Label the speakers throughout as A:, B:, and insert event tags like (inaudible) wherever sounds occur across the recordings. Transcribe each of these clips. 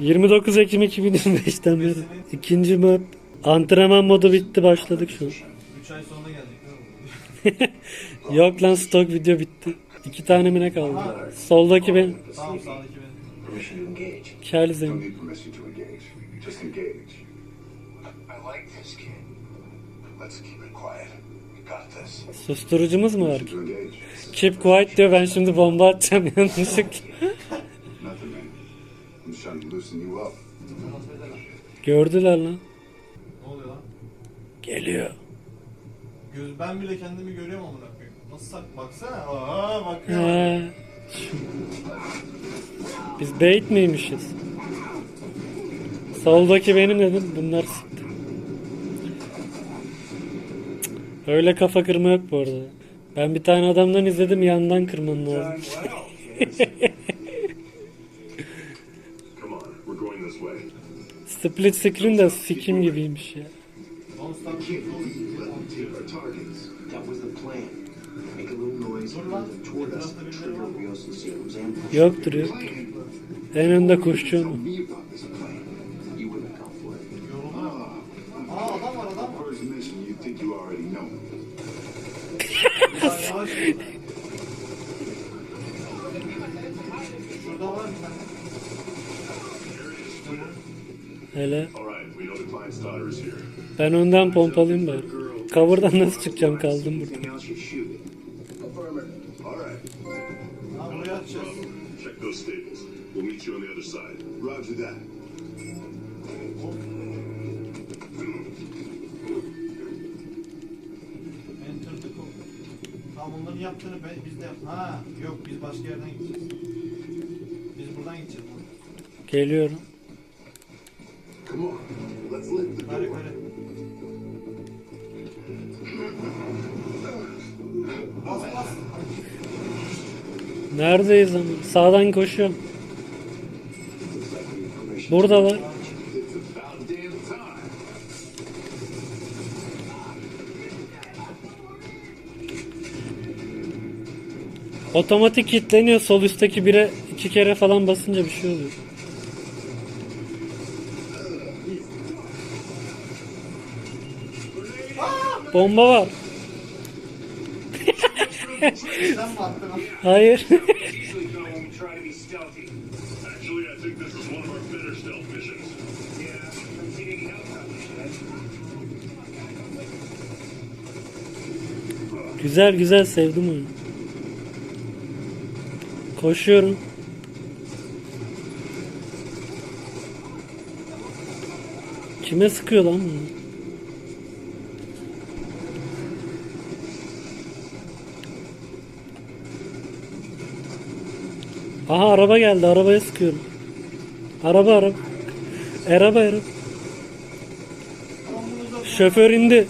A: 29 Ekim 2025'ten beri. İkinci map. Antrenman modu bitti başladık şu an.
B: 3 ay sonra geldik?
A: Yok lan stok video bitti. İki tane mi ne kaldı? Soldaki ben.
B: Tamam sağdaki.
A: Susturucumuz mu var ki? Keep quiet diyor ben şimdi bomba atacağım yanlışlıkla. (laughs) Gördüler lan.
B: Ne oluyor lan?
A: Geliyor.
B: Göz, ben bile kendimi görüyorum amına koyayım. Nasıl sak? Baksana. Aa bakıyor.
A: Biz bait miymişiz? Soldaki benim dedim. Bunlar sıktı. Öyle kafa kırma yok bu arada. Ben bir tane adamdan izledim yandan kırman lazım.
B: Var mı?
C: Rios and Salem's ambush.
A: Yoktur yok. En önde.
B: Ya ol. Şurada var tane.
A: Hele. Ben önden pompalayayım bari. Cover'dan nasıl çıkacağım kaldım burada.
B: Tamam onların yaptığını be- biz de yap. Ha yok biz başka yerden gideceğiz. Biz buradan gideceğiz.
A: Geliyorum.
D: Come on, let's lift the door.
A: Neredeyiz ama? Sağdan koşuyorum. Buradalar. Otomatik kilitleniyor. Sol üstteki bire iki kere falan basınca bir şey oluyor. Bomba var.
B: Sen mi attın?
A: Hayır.
E: usually go when we try to be stealthy.
D: Actually, I think this is one of our better stealth missions.
E: Yeah, I'm taking out
A: güzel güzel sevdim oyunu. Koşuyorum. Kime sıkıyor lan bunu? Aha araba geldi. Arabaya sıkıyorum. Araba araba. Araba araba. Şoför indi.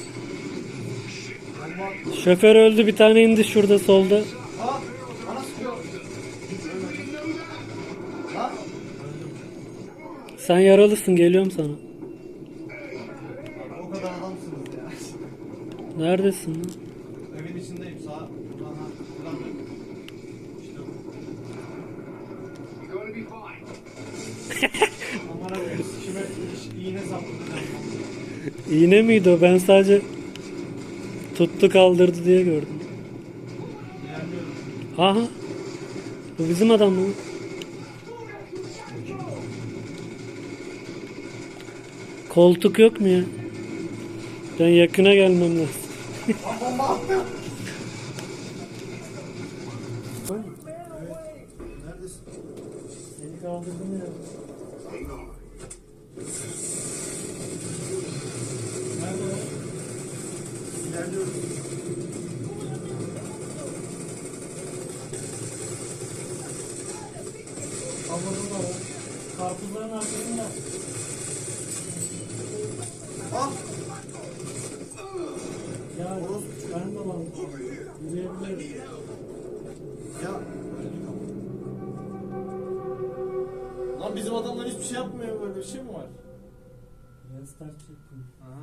A: Şoför öldü. Bir tane indi şurada solda. Sen yaralısın. Geliyorum sana. Neredesin lan?
B: Evin içindeyim sağ. Buradan ha. Buradan dön. İşte bu.
E: You're going to be fine.
B: Aman abi kime iş- (laughs) iğne
A: miydi o? Ben sadece tuttu kaldırdı diye gördüm. Aha. Bu bizim adam mı? Koltuk yok mu ya? Ben yakına gelmem lazım. (laughs)
B: Neredesin?
A: Kaldırdım ya.
B: Nerede o? İlerliyorum.
A: Kaldırdım da Karpuzların arkasında.
B: Lan bizim adamlar hiçbir şey yapmıyor böyle bir şey mi var?
A: Restart çektim.
B: Aha.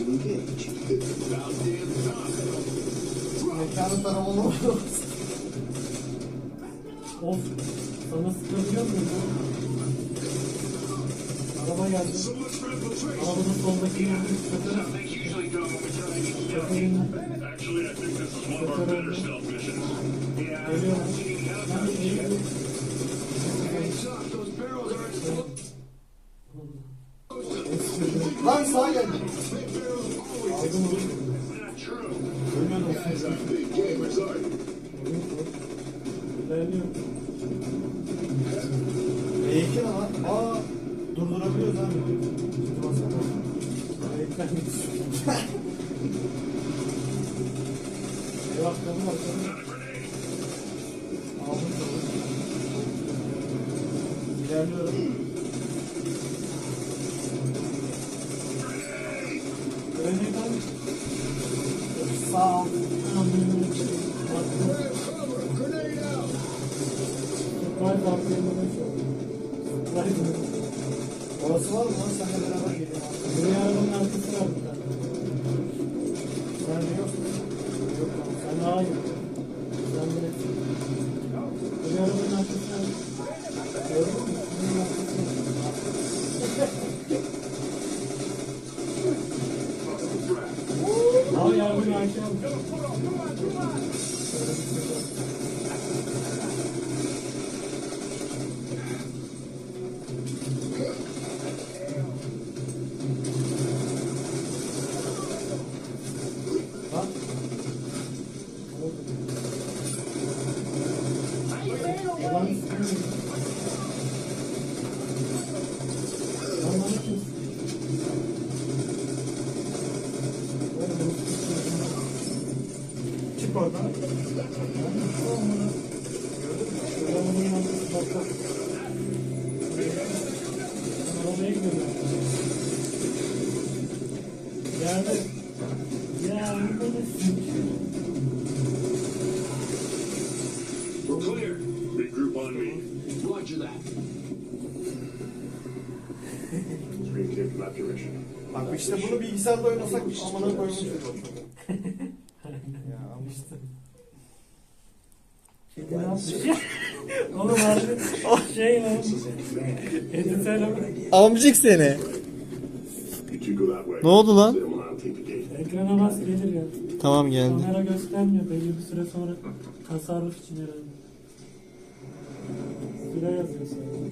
D: Engage.
B: Mekanın taramalı oldu.
A: Of. Sana sıkabiliyor muyum? Araba geldi. Arabanın soldaki yeri sıkıntı.
E: Things usually done when we try
B: B2 ne lan? Aa durdurabiliyoruz abi.
A: Ekran Eyvah canım var
B: Orası var mı lan? Seninle beraber geliyorum.
A: Buraya arabanın arkası var bir tane.
B: Sen de yok.
A: Yok sen daha iyi. Yanında bak bak. Arabaya gidiyorum. Yerde. Ya bu ne sıkıntı?
E: We're clear. Regroup on me. Roger that.
D: Screen clear from that direction.
B: Bak işte bunu bilgisayarda oynasak amına koymuşuz. (laughs) ya işte.
A: Oğlum harbi şey lan.
F: Amcık seni.
D: You two go that way.
F: Ne oldu lan?
A: Ekrana bas gelir ya.
F: Tamam geldi.
A: Kamera göstermiyor belli bir süre sonra tasarruf için herhalde. Süre yazıyor sonra.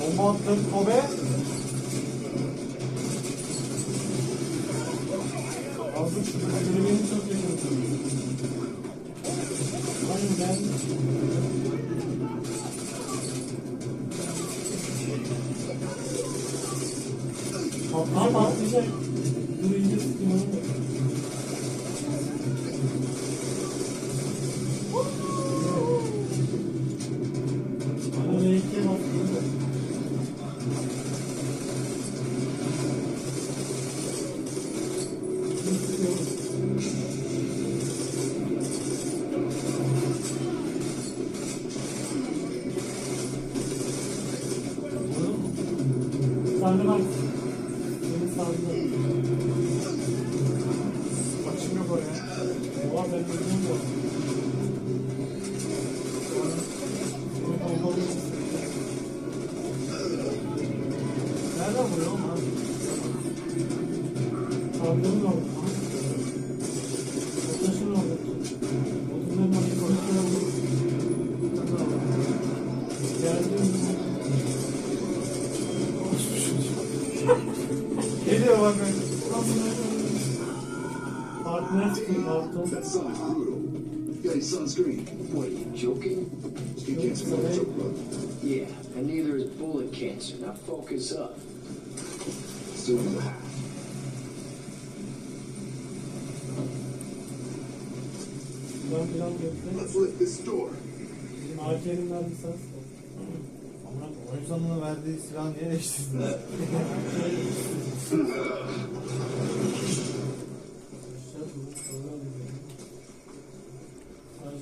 A: 5번 등컵에
B: Açım yok
A: Partner çıkıyor karton.
D: Brutal.
E: got his sunscreen.
G: What are you joking?
E: Skin cancer never took blood.
G: Yeah, and neither is bullet cancer. Now focus up.
E: Still in the half.
A: Plan plan göster.
D: Let's lift this door.
A: Bizim AK'nin verdiği ses var.
B: Amına oyun sonuna verdiği silahı niye değiştirdin?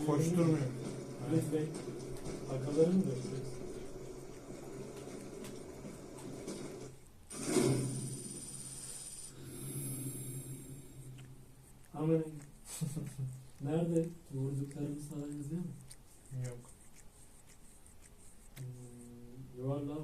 B: Koşturmuyor.
A: Evet bey. Arkalarını da. Ama (laughs) nerede? Vurduklarımız sana yazıyor mu?
B: Yok.
A: Hmm, yuvarlığa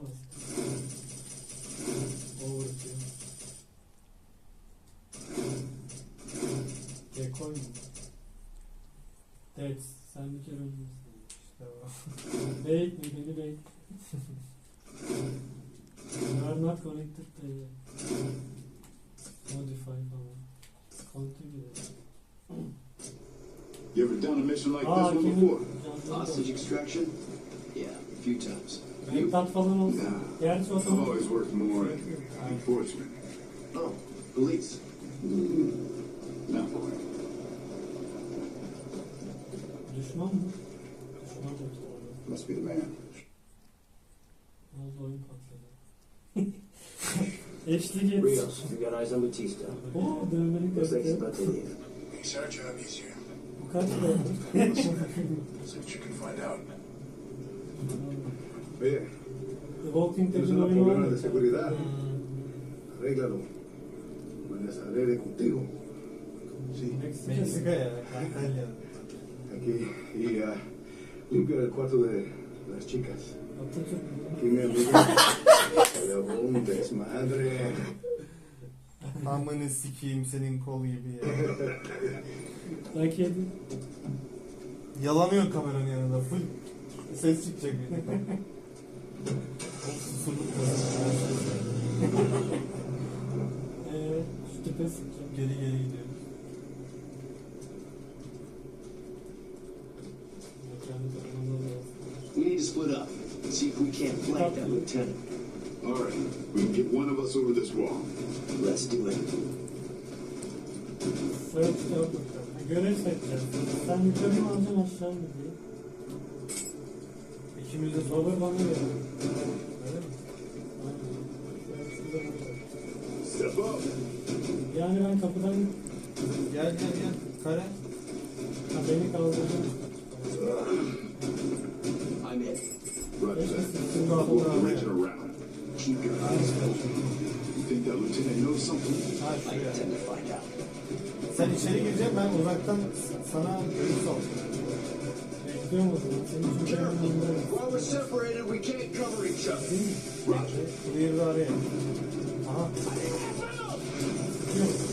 B: İşte o.
A: Bait mi? Beni bait. You are not connected to Modify falan. Continue.
D: You ever done a mission like
A: Aa,
D: this one before?
G: Hostage extraction? Yeah, a few times.
A: Rektat falan olsun.
D: Nah.
A: Gerçi
D: I've
A: otomatik.
D: always worked more in ah. enforcement.
G: Oh, police.
D: Not quite.
A: Düşman mı?
D: Must be the man.
A: Yalnız oyun patladı. (laughs) Eşlik et.
G: Rios, you got eyes on Batista.
A: Oo
G: he's
A: göster.
C: Makes our job easier.
A: Bu kaç lira?
C: So that you can find out. (laughs)
H: Oye,
A: The Walking Dead'in
H: un
A: oyunu var
H: problema de seguridad. Arréglalo. Me desharé contigo. Sí,
A: Meksika.
B: Ya. Kartel ya.
H: aquí. Y ah, limpia el cuarto de las chicas. Le un desmadre.
B: Amını sikeyim senin kol gibi ya.
A: Hak edin.
B: Yalanıyor kameranın yanında. Full ses çıkacak bir de.
A: Eee şu.
B: Geri geri gidiyoruz.
G: Can't flank that lieutenant.
D: All right, we can get one of us over this wall.
G: Let's do it.
A: De yok. Görev seçeceğiz. Sen yukarı mı alacaksın aşağı mı diye.
B: İkimiz de
A: Robert bana. Öyle mi?
D: Step up.
A: Yani ben kapıdan
B: Gel gel gel. Kare.
A: ha, beni kaldıracağım.
D: Lieutenant knows something?
G: I intend to find out.
B: Sen içeri gireceksin ben uzaktan sana görüş alacağım.
A: Bekliyorum o zaman. Senin için benim yanımdayım.
E: While we're separated, we can't cover each other.
A: Değil mi?
D: Roger.
B: Clear'ı arayın. Aha.
A: Yok.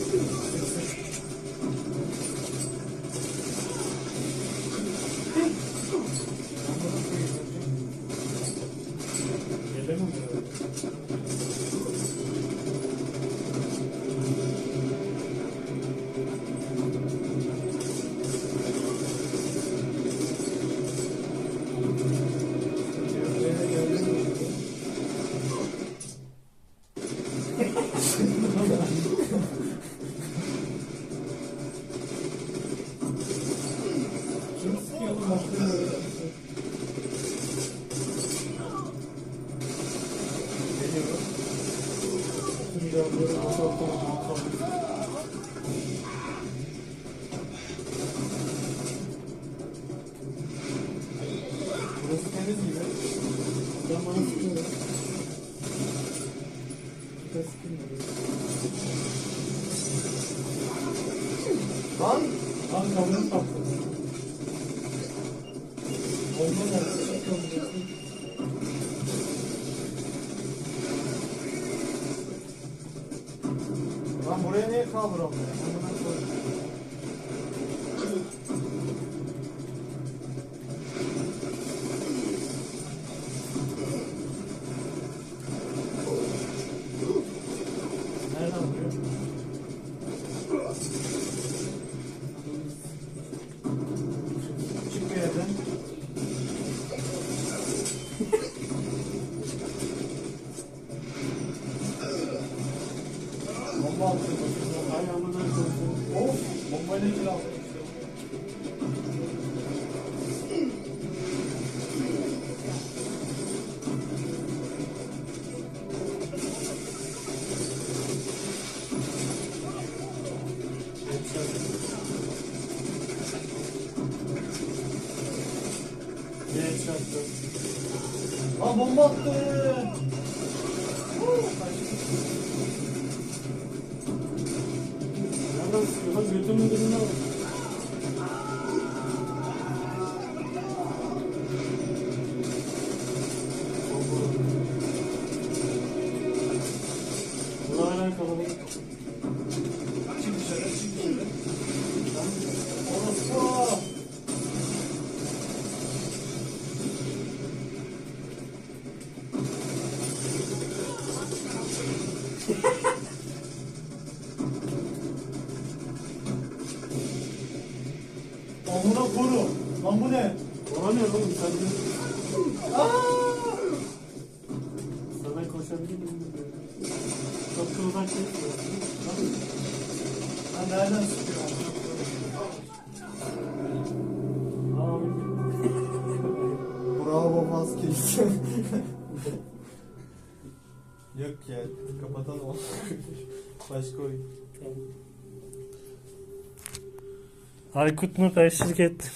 A: Lan!
B: Lan
A: patladı.
B: Lan bomba attı. Lan nereden sıkıyor?
A: Abi.
F: Bravo Vasquez.
B: Yok ya kapatalım. Başka oyun.
A: Aykut Nurkay şirket.